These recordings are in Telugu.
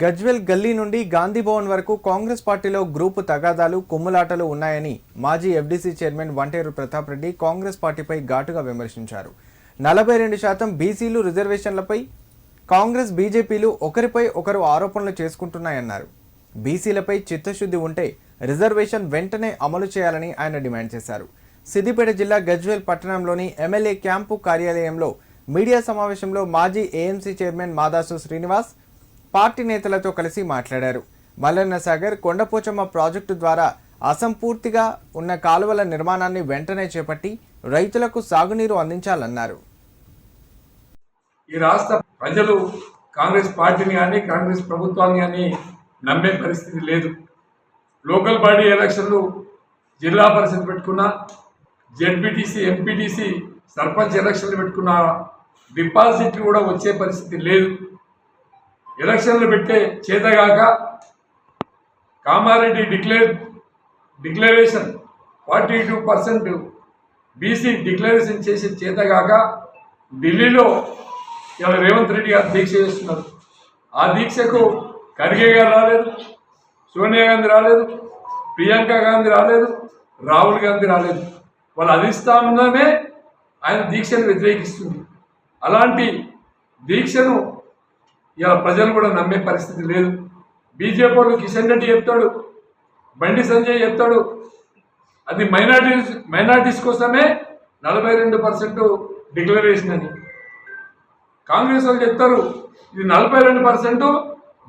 గజ్వెల్ గల్లీ నుండి గాంధీ భవన్ వరకు కాంగ్రెస్ పార్టీలో గ్రూపు తగాదాలు కుమ్ములాటలు ఉన్నాయని మాజీ ఎఫ్డీసీ చైర్మన్ వంటేరు ప్రతాప్ రెడ్డి కాంగ్రెస్ పార్టీపై ఘాటుగా విమర్శించారు. నలభై రెండు శాతం బీసీలు రిజర్వేషన్లపై కాంగ్రెస్ బీజేపీలు ఒకరిపై ఒకరు ఆరోపణలు చేసుకుంటున్నాయన్నారు. బీసీలపై చిత్తశుద్ధి ఉంటే రిజర్వేషన్ వెంటనే అమలు చేయాలని ఆయన డిమాండ్ చేశారు. సిద్దిపేట జిల్లా గజ్వేల్ పట్టణంలోని ఎమ్మెల్యే క్యాంపు కార్యాలయంలో మీడియా సమావేశంలో మాజీ AMC chairman Madasu Srinivas party నేతలతో కలిసి మాట్లాడారు. మల్లన్న సాగర్ కొండపోచమ్మ ప్రాజెక్టు ద్వారా అసంపూర్తిగా ఉన్న కాలువల నిర్మాణాన్ని వెంటనే చేపట్టి రైతులకు సాగునీరు అందించాలన్నారు. ఈ రాష్ట్ర ప్రజలు కాంగ్రెస్ పార్టీని కానీ కాంగ్రెస్ ప్రభుత్వాన్ని కానీ నమ్మే పరిస్థితి లేదు. లోకల్ బాడీ ఎలక్షన్లు జిల్లా పరిషత్ పెట్టుకున్న జెడ్పీటీసీ ఎంపీటీసీ సర్పంచ్ ఎలక్షన్లు పెట్టుకున్న డిపాజిట్లు కూడా వచ్చే పరిస్థితి లేదు. ఎలక్షన్లు పెట్టే చేతగాక Kamareddy declare declaration forty two percent BC declaration చేసే చేతగాక ఢిల్లీలో ఇలా రేవంత్ రెడ్డి గారు దీక్ష చేస్తున్నారు. ఆ దీక్షకు ఖర్గే గారు రాలేదు సోనియా గాంధీ రాలేదు ప్రియాంక గాంధీ రాలేదు రాహుల్ గాంధీ రాలేదు. వాళ్ళ అధిష్టానమే ఆయన దీక్షను వ్యతిరేకిస్తుంది అలాంటి దీక్షను ఇలా ప్రజలు కూడా నమ్మే పరిస్థితి లేదు. బీజేపీ వాళ్ళు కిషన్ రెడ్డి చెప్తాడు బండి సంజయ్ చెప్తాడు అది మైనార్టీస్ మైనార్టీస్ కోసమే నలభై రెండు పర్సెంట్ డిక్లరేషన్ అని. కాంగ్రెస్ వాళ్ళు చెప్తారు ఇది నలభై రెండు పర్సెంట్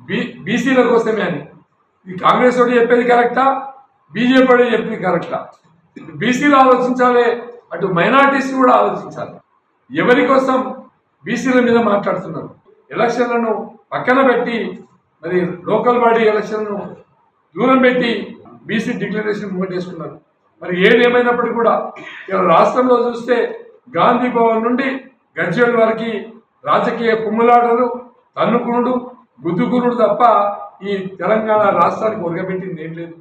బీ బీసీల కోసమే అని. ఇది కాంగ్రెస్ వాడు చెప్పేది కరెక్టా? బీజేపీ వాడు చెప్పేది కరెక్టా? బీసీలు ఆలోచించాలి అటు మైనార్టీస్ కూడా ఆలోచించాలి. ఎవరి కోసం బీసీల మీద మాట్లాడుతున్నారు? ఎలక్షన్లను పక్కన పెట్టి మరి లోకల్ బాడీ ఎలక్షన్లను దూరం పెట్టి బీసీ డిక్లరేషన్ చేసుకున్నారు. మరి ఏదేమైనప్పటికీ కూడా రాష్ట్రంలో చూస్తే గాంధీ భవన్ నుండి గజ్వేల్ వరకు రాజకీయ కుమ్ములాటలు తన్నుకునుడు గుద్దుకునుడు తప్ప ఈ తెలంగాణ రాష్ట్రానికి ఒరగబెట్టింది ఏం లేదు.